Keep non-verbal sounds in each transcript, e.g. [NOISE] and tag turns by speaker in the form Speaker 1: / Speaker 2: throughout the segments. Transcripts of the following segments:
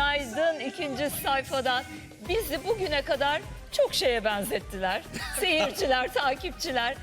Speaker 1: Günaydın ikinci sayfadan. Bizi bugüne kadar çok şeye benzettiler. [LAUGHS] Seyirciler, takipçiler.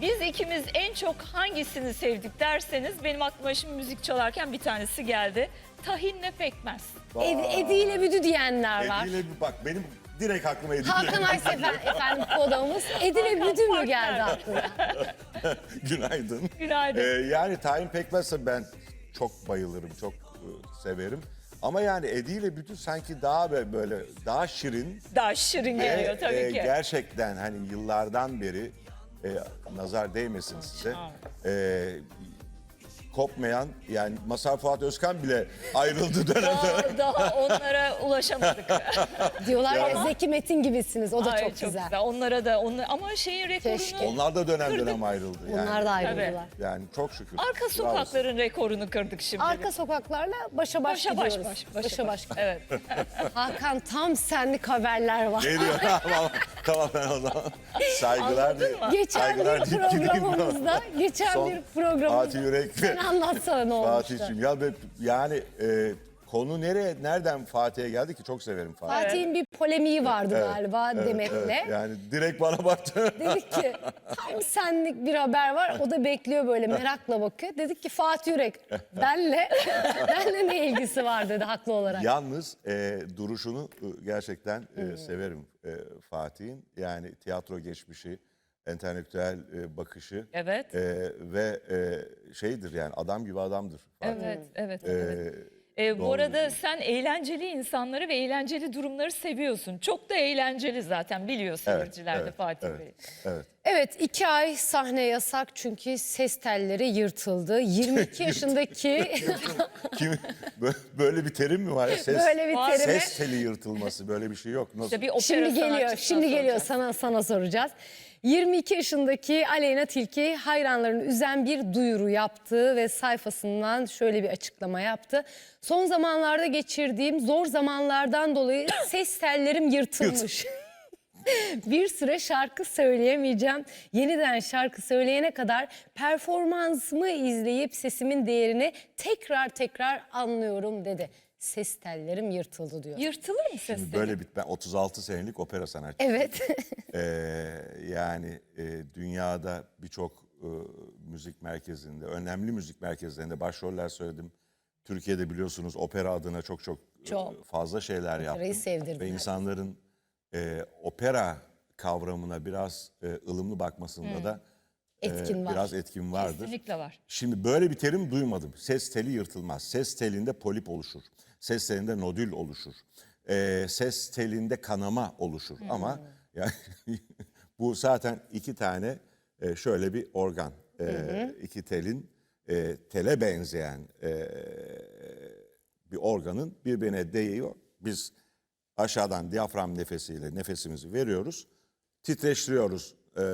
Speaker 1: Biz ikimiz en çok hangisini sevdik derseniz benim aklıma şimdi müzik çalarken bir tanesi geldi. Tahinle pekmez.
Speaker 2: Ed, Edi ile Büdü diyenler var.
Speaker 3: Ediyle bir bak benim direkt aklıma Ediyle.
Speaker 2: Hakan Aysefer efendim kodamız. [LAUGHS] Edi ile
Speaker 1: Hakan
Speaker 2: Büdü mü
Speaker 1: Partner.
Speaker 2: geldi aklına? [LAUGHS]
Speaker 3: Günaydın.
Speaker 1: Günaydın.
Speaker 3: Ee, yani tayin pekmezse ben çok bayılırım, çok e, severim. Ama yani Ediyle bütün sanki daha böyle, böyle daha şirin.
Speaker 1: Daha şirin geliyor tabii
Speaker 3: e,
Speaker 1: ki.
Speaker 3: Gerçekten hani yıllardan beri e, nazar değmesin size. E, kopmayan yani Masar Fuat Özkan bile ayrıldı dönemde.
Speaker 1: Daha, daha onlara ulaşamadık. [LAUGHS]
Speaker 2: Diyorlar ya,
Speaker 3: Ya.
Speaker 2: Zeki Metin gibisiniz. O da
Speaker 1: Ay,
Speaker 2: çok, güzel.
Speaker 1: Onlara da onlar, ama şeyin rekorunu
Speaker 2: Keşke.
Speaker 3: Onlar da dönem dönem ayrıldı. Yani,
Speaker 2: Onlar da ayrıldılar.
Speaker 3: Yani çok şükür.
Speaker 1: arka
Speaker 3: Bravo.
Speaker 1: sokakların rekorunu kırdık şimdi.
Speaker 2: Arka sokaklarla başa baş
Speaker 1: başa baş
Speaker 2: gidiyoruz.
Speaker 1: baş. Başa baş. Evet. [LAUGHS]
Speaker 2: Hakan tam senlik haberler var.
Speaker 3: Ne diyor? [LAUGHS] tamam, ben o zaman [LAUGHS] saygılar
Speaker 1: Anladın mı?
Speaker 2: Geçen
Speaker 3: saygılar
Speaker 2: bir
Speaker 3: deyip gideyim.
Speaker 2: programımızda, geçen
Speaker 3: Son
Speaker 2: bir programımızda
Speaker 3: Fatih Yürek
Speaker 2: sen anlatsana ne olmuştu.
Speaker 3: Fatih'cim ya be- yani e, konu nereye nereden Fatih'e geldi ki çok severim Fatih.
Speaker 2: Fatih'in bir polemiği vardı
Speaker 3: Evet,
Speaker 2: galiba
Speaker 3: evet,
Speaker 2: Demet'le.
Speaker 3: evet. Yani direkt bana baktı. [LAUGHS]
Speaker 2: Dedik ki tam senlik bir haber var. O da bekliyor böyle merakla bakıyor. Dedik ki Fatih Yürek [LAUGHS] benle benle ne ilgisi var dedi haklı olarak.
Speaker 3: Yalnız e, duruşunu e, gerçekten e, severim e, Fatih'in. Yani tiyatro geçmişi, entelektüel e, bakışı
Speaker 1: Evet.
Speaker 3: e, ve e, şeydir yani adam gibi adamdır. Fatih.
Speaker 1: Evet, evet,
Speaker 3: E,
Speaker 1: evet. Ee, bu arada sen eğlenceli insanları ve eğlenceli durumları seviyorsun. Çok da eğlenceli zaten biliyor seyirciler de
Speaker 3: evet,
Speaker 1: Fatih
Speaker 3: evet.
Speaker 1: Bey.
Speaker 3: evet.
Speaker 2: Evet iki ay sahne yasak çünkü ses telleri yırtıldı. 22 [LAUGHS] yaşındaki [LAUGHS]
Speaker 3: Kim, bö- böyle bir terim mi var ya? Ses,
Speaker 2: böyle bir terime.
Speaker 3: ses teli yırtılması böyle bir şey yok. Nasıl?
Speaker 1: İşte bir opera
Speaker 2: Şimdi geliyor, şimdi geliyor sana sana soracağız. 22 yaşındaki Aleyna Tilki hayranlarını üzen bir duyuru yaptı ve sayfasından şöyle bir açıklama yaptı. Son zamanlarda geçirdiğim zor zamanlardan dolayı [COUGHS] ses tellerim yırtılmış. [LAUGHS] bir süre şarkı söyleyemeyeceğim. Yeniden şarkı söyleyene kadar performansımı izleyip sesimin değerini tekrar tekrar anlıyorum dedi. Ses tellerim yırtıldı diyor.
Speaker 1: Yırtılır mı ses?
Speaker 3: Böyle bir ben 36 senelik opera sanatçı.
Speaker 2: Evet.
Speaker 3: Ee, yani e, dünyada birçok e, müzik merkezinde, önemli müzik merkezlerinde başroller söyledim. Türkiye'de biliyorsunuz opera adına çok çok, e,
Speaker 2: Çok.
Speaker 3: fazla şeyler yaptım.
Speaker 2: sevdirdiler.
Speaker 3: Ve insanların e, opera kavramına biraz e, ılımlı bakmasında da e,
Speaker 2: Etkin var.
Speaker 3: biraz etkin vardır.
Speaker 1: Kesinlikle var.
Speaker 3: Şimdi böyle bir terim duymadım. Ses teli yırtılmaz. Ses telinde polip oluşur. Ses telinde nodül oluşur. Ee, ses telinde kanama oluşur. Ama yani [LAUGHS] bu zaten iki tane e, şöyle bir organ. Ee, iki telin e, tele benzeyen e, bir organın birbirine değiyor. Biz aşağıdan diyafram nefesiyle nefesimizi veriyoruz. Titreştiriyoruz e,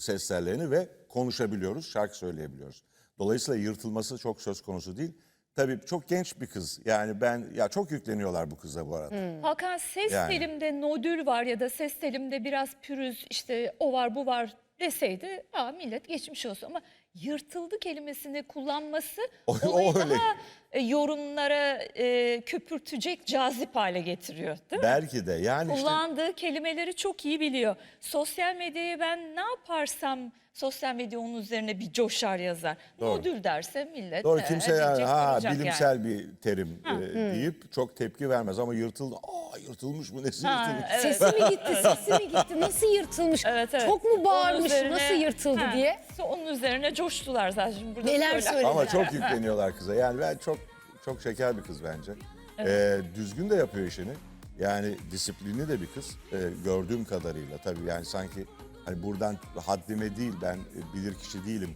Speaker 3: ses tellerini ve konuşabiliyoruz, şarkı söyleyebiliyoruz. Dolayısıyla yırtılması çok söz konusu değil. Tabii çok genç bir kız. Yani ben ya çok yükleniyorlar bu kıza bu arada.
Speaker 1: Hakan ses
Speaker 3: Yani.
Speaker 1: telimde nodül var ya da ses telimde biraz pürüz işte o var bu var deseydi Aa, millet geçmiş olsun ama yırtıldı kelimesini kullanması
Speaker 3: O- [LAUGHS] o
Speaker 1: olayı
Speaker 3: öyle.
Speaker 1: daha e, yorumlara e, köpürtecek cazip hale getiriyor değil mi?
Speaker 3: Belki de yani işte
Speaker 1: Kullandığı kelimeleri çok iyi biliyor. Sosyal medyaya ben ne yaparsam sosyal medya onun üzerine bir coşar yazar.
Speaker 3: Doğru.
Speaker 1: Nodül derse millet
Speaker 3: doğru
Speaker 1: e,
Speaker 3: kimse yani
Speaker 1: diyecek,
Speaker 3: ha
Speaker 1: yani.
Speaker 3: bilimsel bir terim e, deyip çok tepki vermez ama yırtıldı. Aa yırtılmış mı nesi
Speaker 1: Ha,
Speaker 3: yırtılmış?
Speaker 1: evet.
Speaker 2: Sesi mi gitti, [LAUGHS] sesi mi gitti? Nasıl yırtılmış?
Speaker 1: Evet, evet.
Speaker 2: Çok mu
Speaker 1: Onun
Speaker 2: bağırmış,
Speaker 1: üzerine-
Speaker 2: nasıl yırtıldı
Speaker 1: Ha,
Speaker 2: diye?
Speaker 1: Onun üzerine coştular zaten şimdi burada
Speaker 2: Neler
Speaker 1: söyler.
Speaker 2: söylediler?
Speaker 3: Ama çok yükleniyorlar kıza. Yani ben çok çok şeker bir kız bence. Ee, düzgün de yapıyor işini. Yani disiplinli de bir kız. Ee, gördüğüm kadarıyla tabii yani sanki hani buradan haddime değil ben e, bilir kişi değilim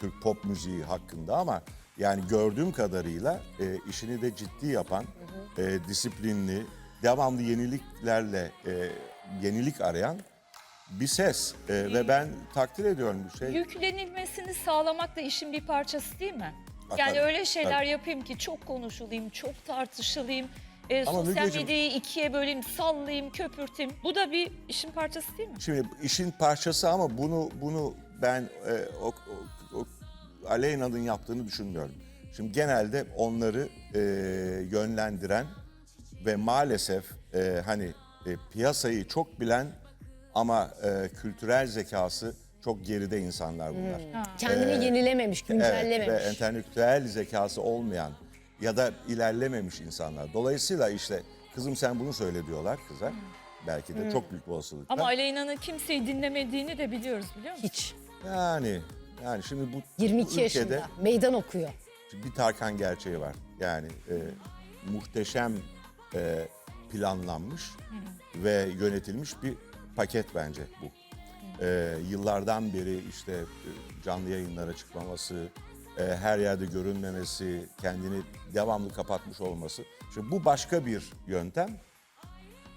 Speaker 3: Türk pop müziği hakkında ama yani gördüğüm kadarıyla e, işini de ciddi yapan, e, disiplinli, devamlı yeniliklerle e, yenilik arayan bir ses E, ve ben takdir ediyorum bu şey.
Speaker 1: Yüklenilmesini sağlamak da işin bir parçası değil mi?
Speaker 3: Ha,
Speaker 1: Yani
Speaker 3: tabii,
Speaker 1: öyle şeyler
Speaker 3: tabii.
Speaker 1: yapayım ki çok konuşulayım, çok tartışılayım. e,
Speaker 3: Ama
Speaker 1: sosyal
Speaker 3: Mügeciğim-
Speaker 1: medyayı ikiye böleyim, sallayayım, köpürteyim. Bu da bir işin parçası değil mi?
Speaker 3: Şimdi işin parçası ama bunu bunu ben e, o, o, o Aleyna'nın yaptığını düşünmüyorum. Şimdi genelde onları e, yönlendiren ve maalesef e, hani e, piyasayı çok bilen ama e, kültürel zekası çok geride insanlar bunlar.
Speaker 2: Kendini yenilememiş,
Speaker 3: Evet
Speaker 2: güncellememiş.
Speaker 3: ve entelektüel zekası olmayan ya da ilerlememiş insanlar. Dolayısıyla işte kızım sen bunu söyle diyorlar kıza. Belki de çok büyük bir olasılıkla.
Speaker 1: Ama Aleyna'nın kimseyi dinlemediğini de biliyoruz biliyor musun?
Speaker 2: Hiç.
Speaker 3: Yani yani şimdi bu
Speaker 2: 22
Speaker 3: ülkede
Speaker 2: yaşında. Meydan okuyor.
Speaker 3: bir Tarkan gerçeği var. Yani e, muhteşem e, planlanmış ve yönetilmiş bir paket bence bu. E, yıllardan beri işte e, canlı yayınlara çıkmaması, e, her yerde görünmemesi, kendini devamlı kapatmış olması. Şimdi bu başka bir yöntem.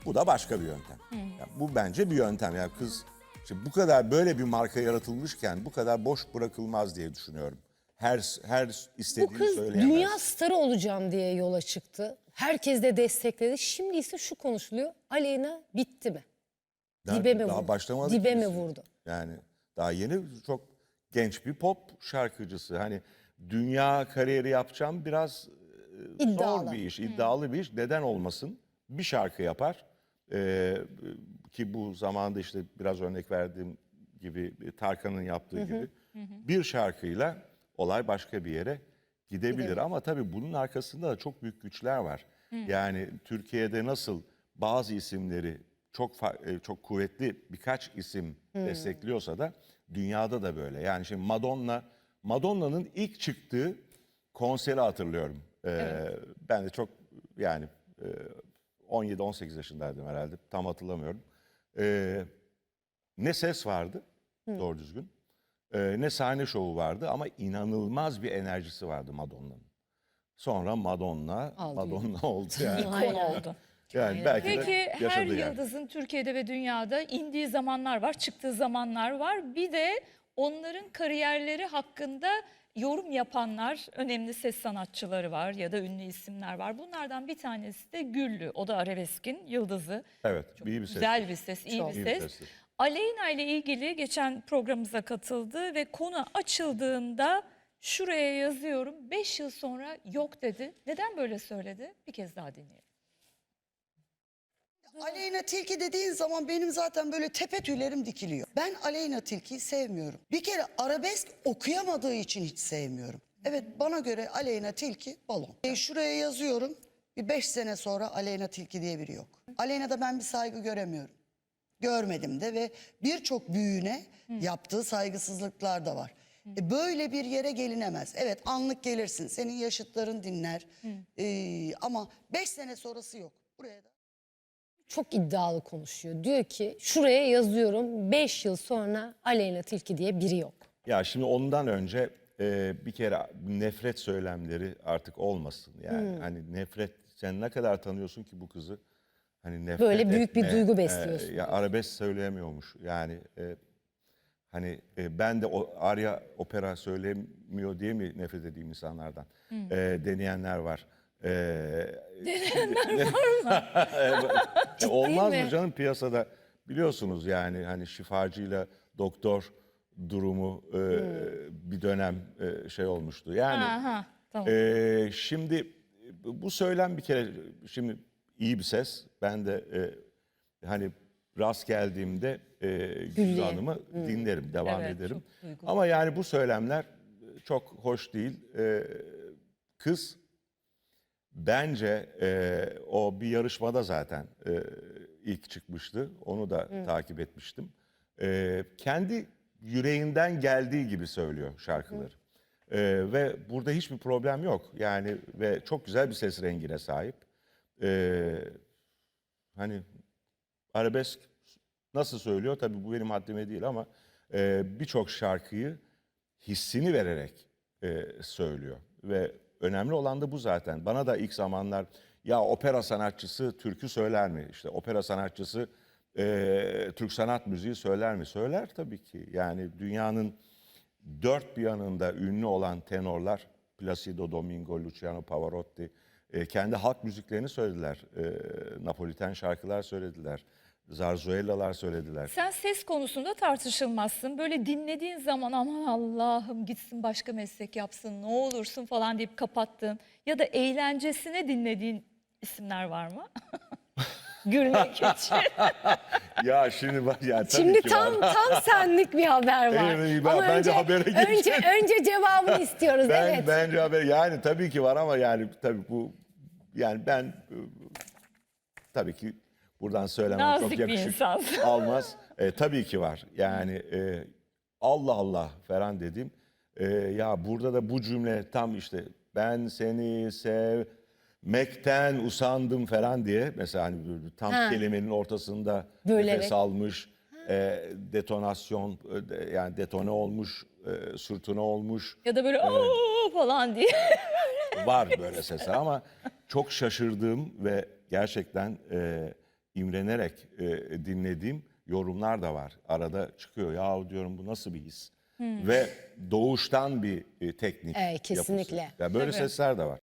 Speaker 3: Bu da başka bir yöntem. Yani bu bence bir yöntem. Yani kız şimdi bu kadar böyle bir marka yaratılmışken bu kadar boş bırakılmaz diye düşünüyorum. Her her
Speaker 2: Bu
Speaker 3: istediğini
Speaker 2: kız
Speaker 3: söyleyemez.
Speaker 2: dünya starı olacağım diye yola çıktı. Herkes de destekledi. Şimdi ise şu konuşuluyor. Aleyna bitti mi? Dibe mi
Speaker 3: daha
Speaker 2: vurdu?
Speaker 3: başlamadı
Speaker 2: Dibe
Speaker 3: ki
Speaker 2: mi
Speaker 3: biz.
Speaker 2: vurdu?
Speaker 3: Yani daha yeni çok genç bir pop şarkıcısı. Hani dünya kariyeri yapacağım biraz e,
Speaker 2: İddialı.
Speaker 3: zor bir iş, iddialı bir iş. Neden olmasın? Bir şarkı yapar. Ee, ki bu zamanda işte biraz örnek verdiğim gibi Tarkan'ın yaptığı gibi bir şarkıyla olay başka bir yere gidebilir. Ama tabii bunun arkasında da çok büyük güçler var. Yani Türkiye'de nasıl bazı isimleri çok e, çok kuvvetli birkaç isim destekliyorsa da dünyada da böyle. Yani şimdi Madonna Madonna'nın ilk çıktığı konseri hatırlıyorum. Ee, Ben de çok yani e, 17-18 yaşındaydım herhalde. Tam hatırlamıyorum. Ee, ne ses vardı doğru düzgün. Ee, ne sahne şovu vardı ama inanılmaz bir enerjisi vardı Madonna'nın. Sonra Madonna,
Speaker 2: Aldı
Speaker 3: Madonna oldu [LAUGHS] yani.
Speaker 2: Aynen.
Speaker 1: oldu.
Speaker 3: Yani belki
Speaker 1: Peki
Speaker 3: de
Speaker 1: her
Speaker 3: yaşadı yani.
Speaker 1: yıldızın Türkiye'de ve dünyada indiği zamanlar var, çıktığı zamanlar var. Bir de onların kariyerleri hakkında yorum yapanlar, önemli ses sanatçıları var ya da ünlü isimler var. Bunlardan bir tanesi de Güllü. O da Arabesk'in yıldızı.
Speaker 3: Evet, iyi bir ses.
Speaker 1: Güzel bir ses, iyi
Speaker 2: Çok.
Speaker 1: bir
Speaker 3: İyi bir
Speaker 1: ses.
Speaker 3: sestir.
Speaker 1: Aleyna ile ilgili geçen programımıza katıldı ve konu açıldığında şuraya yazıyorum 5 yıl sonra yok dedi. Neden böyle söyledi? Bir kez daha dinleyelim.
Speaker 4: Aleyna Tilki dediğin zaman benim zaten böyle tepe tüylerim dikiliyor. Ben Aleyna Tilki'yi sevmiyorum. Bir kere arabesk okuyamadığı için hiç sevmiyorum. Evet bana göre Aleyna Tilki balon. E, şuraya yazıyorum. Bir beş sene sonra Aleyna Tilki diye biri yok. Aleyna'da ben bir saygı göremiyorum. Görmedim de ve birçok büyüğüne yaptığı saygısızlıklar da var. E, böyle bir yere gelinemez. Evet anlık gelirsin. Senin yaşıtların dinler. E, ama beş sene sonrası yok. Buraya da.
Speaker 2: Çok iddialı konuşuyor. Diyor ki şuraya yazıyorum 5 yıl sonra Aleyna Tilki diye biri yok.
Speaker 3: Ya şimdi ondan önce e, bir kere nefret söylemleri artık olmasın. Yani
Speaker 2: Hmm.
Speaker 3: hani nefret sen ne kadar tanıyorsun ki bu kızı? Hani nefret
Speaker 2: Böyle büyük bir
Speaker 3: etme,
Speaker 2: duygu
Speaker 3: e,
Speaker 2: besliyorsun.
Speaker 3: ya arabesk söyleyemiyormuş. Yani e, hani e, ben de o Arya opera söylemiyor diye mi nefret edeyim insanlardan?
Speaker 2: Hmm.
Speaker 3: E, deneyenler var. E, deneyenler [LAUGHS] var mı? [LAUGHS] Olmaz
Speaker 2: mi?
Speaker 3: mı canım piyasada biliyorsunuz yani hani şifacıyla doktor durumu e, bir dönem e, şey olmuştu. Yani
Speaker 1: Aha, tamam.
Speaker 3: e, şimdi bu söylem bir kere şimdi iyi bir ses. Ben de e, hani rast geldiğimde e, Güllü. Hanım'ı dinlerim, devam
Speaker 1: Evet,
Speaker 3: ederim.
Speaker 1: çok duygulu.
Speaker 3: Ama yani bu söylemler çok hoş değil. E, kız bence e, o bir yarışmada zaten e, ilk çıkmıştı. Onu da takip etmiştim. E, kendi yüreğinden geldiği gibi söylüyor şarkıları. E, ve burada hiçbir problem yok. Yani ve çok güzel bir ses rengine sahip. E, hani arabesk nasıl söylüyor? Tabii bu benim haddime değil ama e, birçok şarkıyı hissini vererek e, söylüyor. Ve önemli olan da bu zaten. Bana da ilk zamanlar ya opera sanatçısı türkü söyler mi? İşte opera sanatçısı e, Türk sanat müziği söyler mi? Söyler tabii ki. Yani dünyanın dört bir yanında ünlü olan tenorlar Placido Domingo, Luciano Pavarotti e, kendi halk müziklerini söylediler. E, Napoliten şarkılar söylediler. Zarzuelalar söylediler.
Speaker 1: Sen ses konusunda tartışılmazsın. Böyle dinlediğin zaman aman Allah'ım gitsin başka meslek yapsın ne olursun falan deyip kapattığın ya da eğlencesine dinlediğin isimler var mı? [LAUGHS] Gülmek için. [LAUGHS]
Speaker 3: Ya şimdi bak ya tabii
Speaker 2: Şimdi
Speaker 3: ki
Speaker 2: tam
Speaker 3: var.
Speaker 2: tam senlik bir haber var.
Speaker 3: Evet, ben-
Speaker 2: Ama
Speaker 3: bence
Speaker 2: önce,
Speaker 3: habere
Speaker 2: önce,
Speaker 3: geçelim.
Speaker 2: önce cevabını [LAUGHS] istiyoruz.
Speaker 3: Ben
Speaker 2: evet.
Speaker 3: bence haber yani tabii ki var ama yani tabii bu yani ben tabii ki buradan söylemem
Speaker 1: Nazik
Speaker 3: çok
Speaker 1: bir
Speaker 3: yakışık
Speaker 1: insansın. [LAUGHS]
Speaker 3: almaz. E, tabii ki var. Yani e, Allah Allah falan dedim. E, ya burada da bu cümle tam işte ben seni sevmekten usandım falan diye mesela hani böyle tam
Speaker 2: Ha.
Speaker 3: kelimenin ortasında
Speaker 2: Böyle
Speaker 3: nefes almış. e, detonasyon e, yani detone olmuş, e, sürtüne olmuş.
Speaker 1: ya da böyle ooo falan diye.
Speaker 3: Var böyle sesler ama çok şaşırdığım ve gerçekten e, imrenerek e, dinlediğim yorumlar da var. Arada çıkıyor ya diyorum bu nasıl bir his? Ve doğuştan bir e, teknik
Speaker 2: Evet, kesinlikle.
Speaker 3: yapısı. Ya böyle
Speaker 1: Tabii.
Speaker 3: sesler de var.